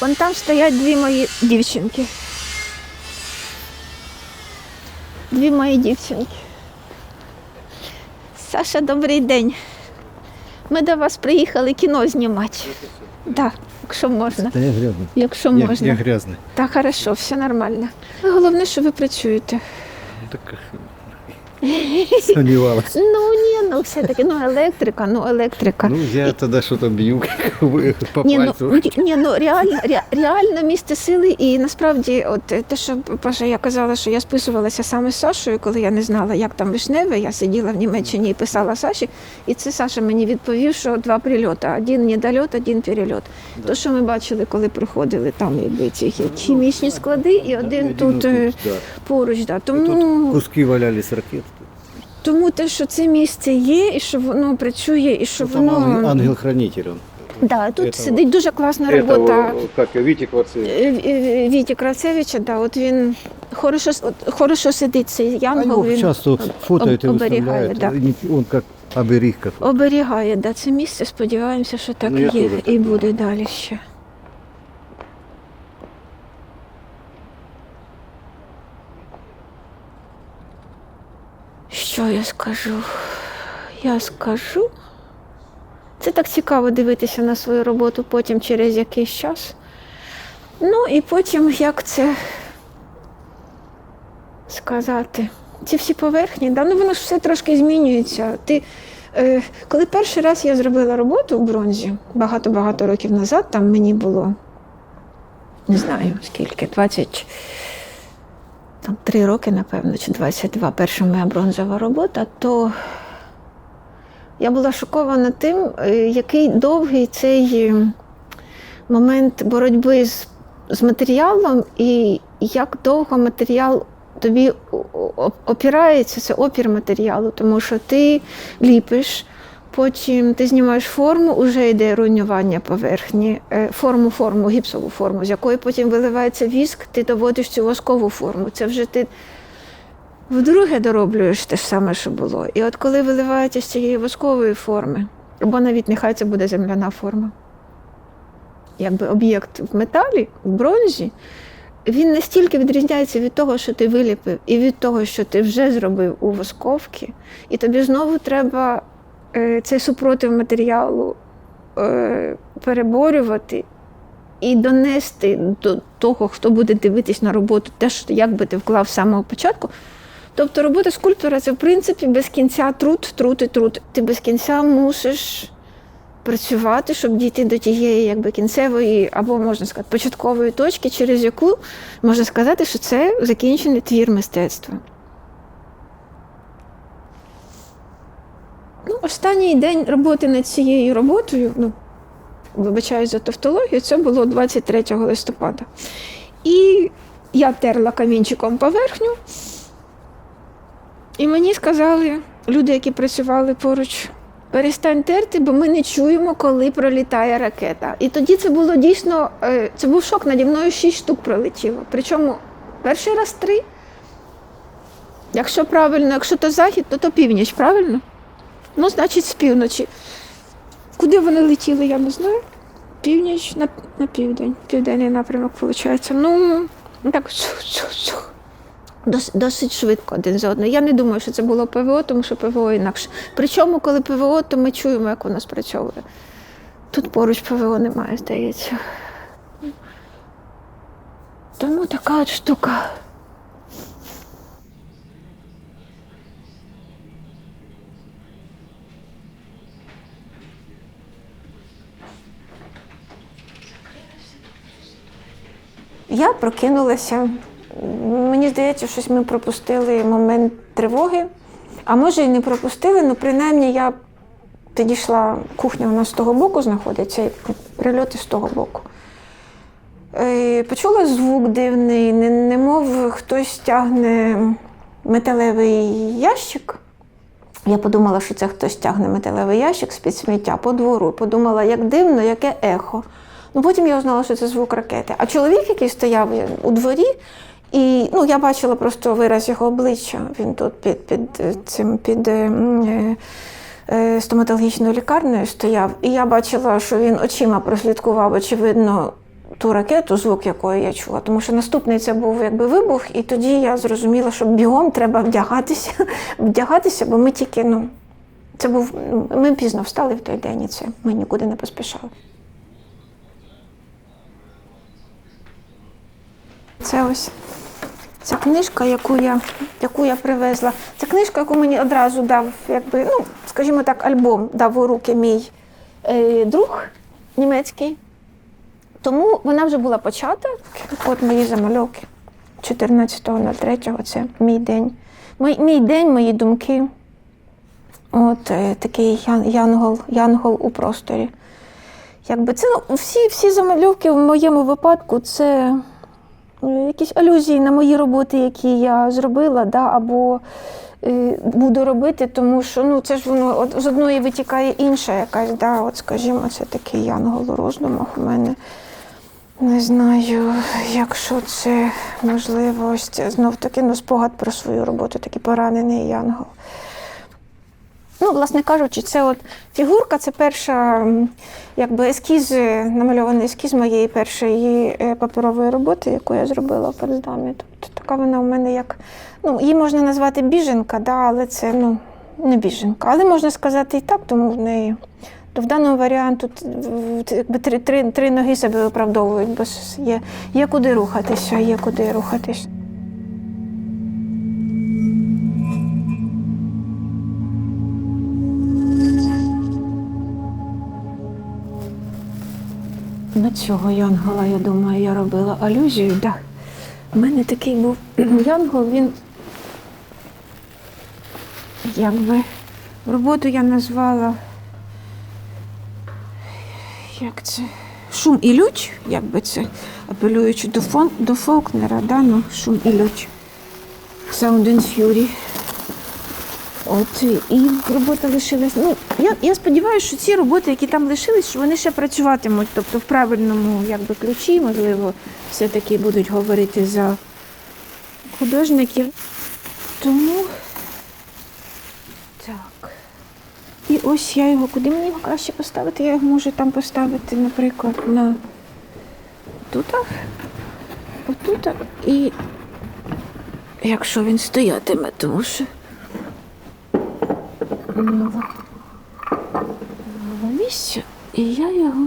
Вон там стоять дві мої дівчинки. Дві мої дівчинки. Саша, добрий день. Ми до вас приїхали кіно знімати. Так, якщо можна. Та я грязний. Якщо Я, можна. я грязний. Так, хорошо, все нормально. Головне, що ви працюєте. Ну, Так сомневалась. Ну ні, ну все-таки, ну електрика, ну електрика. Ну, я тогда что-то бью по Ні, ну, ні, ні, ну реально, ре- реально місце сили, і насправді, от е, те, що Паша, я казала, що я списувалася саме з Сашою, коли я не знала, як там вишневе. Я сиділа в Німеччині і писала Саші, і це Саша мені відповів, що два прильоти: один недольот, один перельот. То, що ми бачили, коли проходили там якби ці хімічні склади, і один тут е, да. поруч. Да. Тому, Тут куски валялись ракет. тому те, що це місце є, і що воно працює, і що Ну, там ангел- воно ангел-хранитель он. да, тут Этого- сидить дуже класна робота. Этого, как видите, кварцевич. Е, е, Віті Кравцевича, да, от він хорошо, с- от, хорошо сидить цей А янгол, его він часто фотоют и оберегає, выставляют. да. Не- Он как оберег какой. оберігає да, це місце. Сподіваємося, що так Ну, я є теж і так буде далі ще. Я скажу? Я скажу. Це так цікаво дивитися на свою роботу потім через якийсь час. Ну і потім як це сказати. Ці всі поверхні, да, ну воно ж все трошки змінюється. Ти, е, коли перший раз я зробила роботу в бронзі багато-багато років назад, там мені було не знаю скільки, 20, там, 3 роки, напевно, чи 22, перша моя бронзова робота, то я була шокована тим, е, який довгий цей е, момент боротьби з, з матеріалом, і як довго матеріал тобі опирається, це опір матеріалу, тому що ти ліпиш, потім ти знімаєш форму, вже йде руйнування поверхні, е, форму, форму, гіпсову форму, з якої потім виливається віск, ти доводиш цю воскову форму. Це вже ти вдруге дороблюєш те ж саме, що було. І от коли виливається з цієї воскової форми, або навіть нехай це буде земляна форма, якби об'єкт в металі, в бронзі, він настільки відрізняється від того, що ти виліпив, і від того, що ти вже зробив у восковці, і тобі знову треба цей супротив матеріалу е, переборювати і донести до того, хто буде дивитись на роботу, те, що як би ти вклав з самого початку. Тобто робота скульптора це в принципі без кінця труд, труд і труд. Ти без кінця мусиш працювати, щоб дійти до тієї якби кінцевої або можна сказати початкової точки, через яку можна сказати, що це закінчений твір мистецтва. Останній день роботи над цією роботою, ну, вибачаюсь за тавтологію, це було 23 листопада. І я терла камінчиком поверхню, і мені сказали люди, які працювали поруч, перестань терти, бо ми не чуємо, коли пролітає ракета. І тоді це було дійсно, е, це був шок, наді мною шість штук пролетіло. Причому перший раз три. Якщо правильно, якщо то захід, то то північ, правильно? Ну, значить, з півночі. Куди вони летіли, я не знаю. Північ на, на південь. Південний напрямок, виходить. Ну, так. чух-чух-чух. Дос, досить швидко один за одним. Я не думаю, що це було ПВО, тому що ПВО інакше. Причому, коли ПВО, то ми чуємо, як воно спрацьовує. Тут поруч ПВО немає, здається. Тому така от штука. Я прокинулася. Мені здається, щось ми пропустили момент тривоги. А може і не пропустили, ну принаймні я підійшла, кухня у нас з того боку знаходиться, і прильоти з того боку. Е, Почула звук дивний, немов хтось тягне металевий ящик. Я подумала, що це хтось тягне металевий ящик з-під сміття по двору. Подумала, як дивно, яке ехо. Ну, потім я узнала, що це звук ракети. А чоловік, який стояв у дворі, і ну, я бачила просто вираз його обличчя. Він тут під, під е, цим під е, е, е, стоматологічною лікарнею стояв. І я бачила, що він очима прослідкував, очевидно, ту ракету, звук якої я чула. Тому що наступний це був якби вибух, і тоді я зрозуміла, що бігом треба вдягатися, вдягатися, бо ми тільки, ну, це був. ну, Ми пізно встали в той день, і це ми нікуди не поспішали. Це ось ця книжка, яку я, яку я привезла. Це книжка, яку мені одразу дав, якби, ну, скажімо так, альбом дав у руки мій е, друг німецький. Тому вона вже була почата. От мої замальовки. 14.03 це мій день. Мій, мій день, мої думки. От е, такий янгол, янгол у просторі. Якби це ну, всі, всі замальовки в моєму випадку це якісь алюзії на мої роботи, які я зробила, да, або е, буду робити, тому що ну, це ж воно от, з одної витікає інша якась, да, от, скажімо, це такий янгол роздумах у мене. Не знаю, якщо це можливо, знов таки ну, спогад про свою роботу, такий поранений янгол. Ну, власне кажучи, це от фігурка це перша якби ескіз, намальований ескіз моєї першої е, паперової роботи, яку я зробила в Потсдамі. Тобто така вона у мене як. Ну, її можна назвати біженка, да, але це ну, не біженка. Але можна сказати і так, тому в неї. То в даному варіанту якби три, три, три ноги себе виправдовують, бо є, є куди рухатися, є куди рухатись. Цього Янгола, я думаю, я робила алюзію. Да. У мене такий був Янгол, він якби роботу я назвала. Як це? Шум і лють, якби це апелюючи до, фон, до Фолкнера, да? ну, шум і лють. Sound and Fury. От і робота лишилась. Ну, я, я сподіваюся, що ці роботи, які там лишились, що вони ще працюватимуть. Тобто в правильному якби, ключі, можливо, все-таки будуть говорити за художників. Тому так. І ось я його, куди мені його краще поставити? Я його можу там поставити, наприклад, на тут, отут, і якщо він стоятиме, тому що нове, нове і я його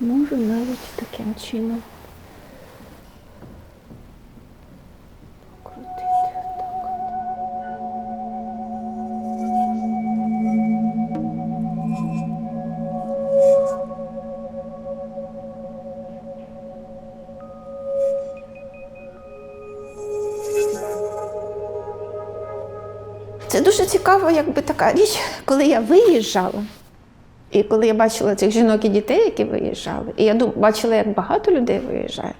можу навіть таким чином дуже цікава, якби така річ, коли я виїжджала. І коли я бачила цих жінок і дітей, які виїжджали, і я бачила, як багато людей виїжджає.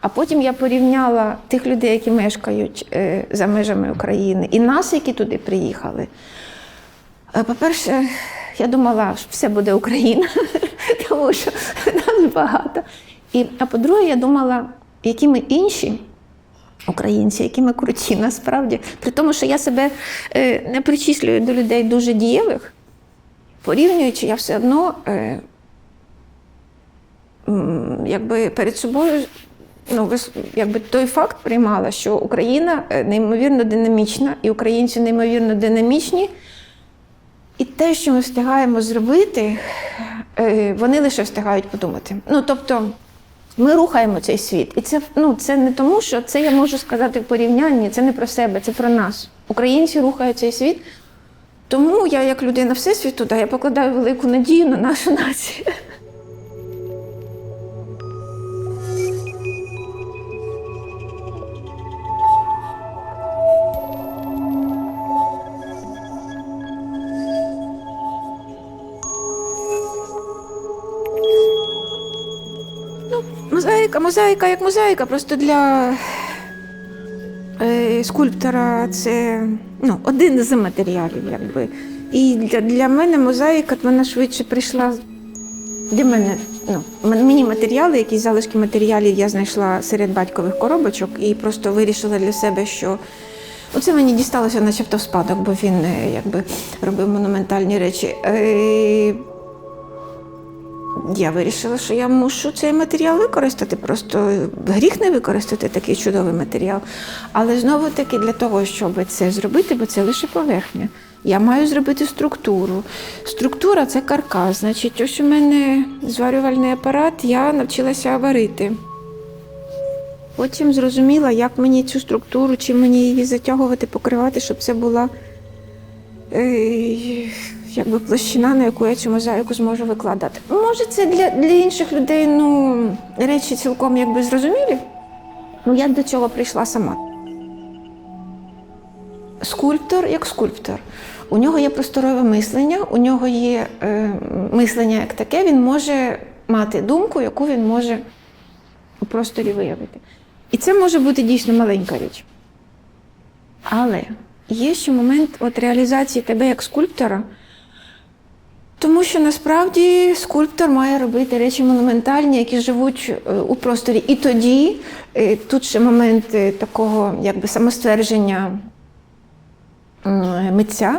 А потім я порівняла тих людей, які мешкають е, за межами України, і нас, які туди приїхали. Е, По-перше, я думала, що все буде Україна, тому що нас багато. І, а по-друге, я думала, які ми інші українці, які ми круті насправді. При тому, що я себе е, не причислюю до людей дуже дієвих, порівнюючи, я все одно е, якби перед собою ну, якби той факт приймала, що Україна е, неймовірно динамічна, і українці неймовірно динамічні. І те, що ми встигаємо зробити, вони лише встигають подумати. Ну, тобто, ми рухаємо цей світ. І це, ну, це не тому, що це я можу сказати в порівнянні, це не про себе, це про нас. Українці рухають цей світ. Тому я, як людина Всесвіту, да, я покладаю велику надію на нашу націю. Мозаїка, мозаїка як мозаїка, просто для е, скульптора це ну, один з матеріалів, якби. І для, для мене мозаїка вона швидше прийшла для мене. Ну, мені матеріали, якісь залишки матеріалів я знайшла серед батькових коробочок і просто вирішила для себе, що оце мені дісталося начебто в спадок, бо він е, якби робив монументальні речі. Я вирішила, що я мушу цей матеріал використати. Просто гріх не використати такий чудовий матеріал. Але знову таки для того, щоб це зробити, бо це лише поверхня. Я маю зробити структуру. Структура це каркас. Значить, ось у мене зварювальний апарат, я навчилася варити. Потім зрозуміла, як мені цю структуру, чим мені її затягувати, покривати, щоб це була е, якби площина, на яку я цю мозаїку зможу викладати. Може, це для, для інших людей ну, речі цілком якби зрозумілі. Ну, я до цього прийшла сама. Скульптор як скульптор. У нього є просторове мислення, у нього є е, мислення як таке, він може мати думку, яку він може у просторі виявити. І це може бути дійсно маленька річ. Але є ще момент от реалізації тебе як скульптора, тому що насправді скульптор має робити речі монументальні, які живуть е, у просторі. І тоді е, тут ще момент е, такого якби самоствердження митця.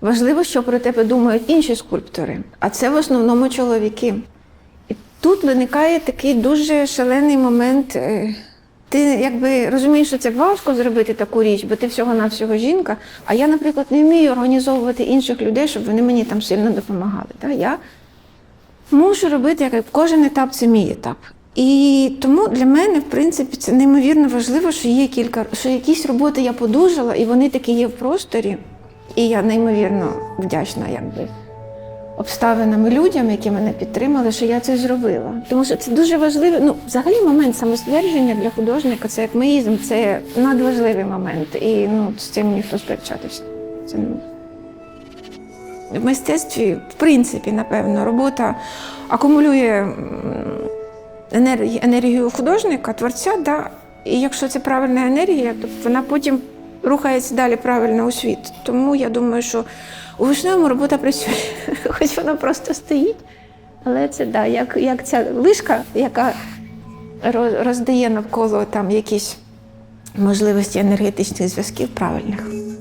Важливо, що про тебе думають інші скульптори, а це в основному чоловіки. І тут виникає такий дуже шалений момент. Ти якби розумієш, що це важко зробити таку річ, бо ти всього-навсього жінка. А я, наприклад, не вмію організовувати інших людей, щоб вони мені там сильно допомагали. Та? Я мушу робити як кожен етап це мій етап. І тому для мене, в принципі, це неймовірно важливо, що є кілька, що якісь роботи я подужала, і вони такі є в просторі. І я неймовірно вдячна, якби обставинам людям, які мене підтримали, що я це зробила. Тому що це дуже важливий, ну, взагалі момент самоствердження для художника, це як меїзм, це надважливий момент. І ну, з цим ніхто сперечатися. Це в мистецтві, в принципі, напевно, робота акумулює енергію художника, творця, да? і якщо це правильна енергія, то вона потім рухається далі правильно у світ. Тому я думаю, що у вишневому робота працює, хоч вона просто стоїть. Але це да, як, як ця лишка, яка роздає навколо там якісь можливості енергетичних зв'язків правильних.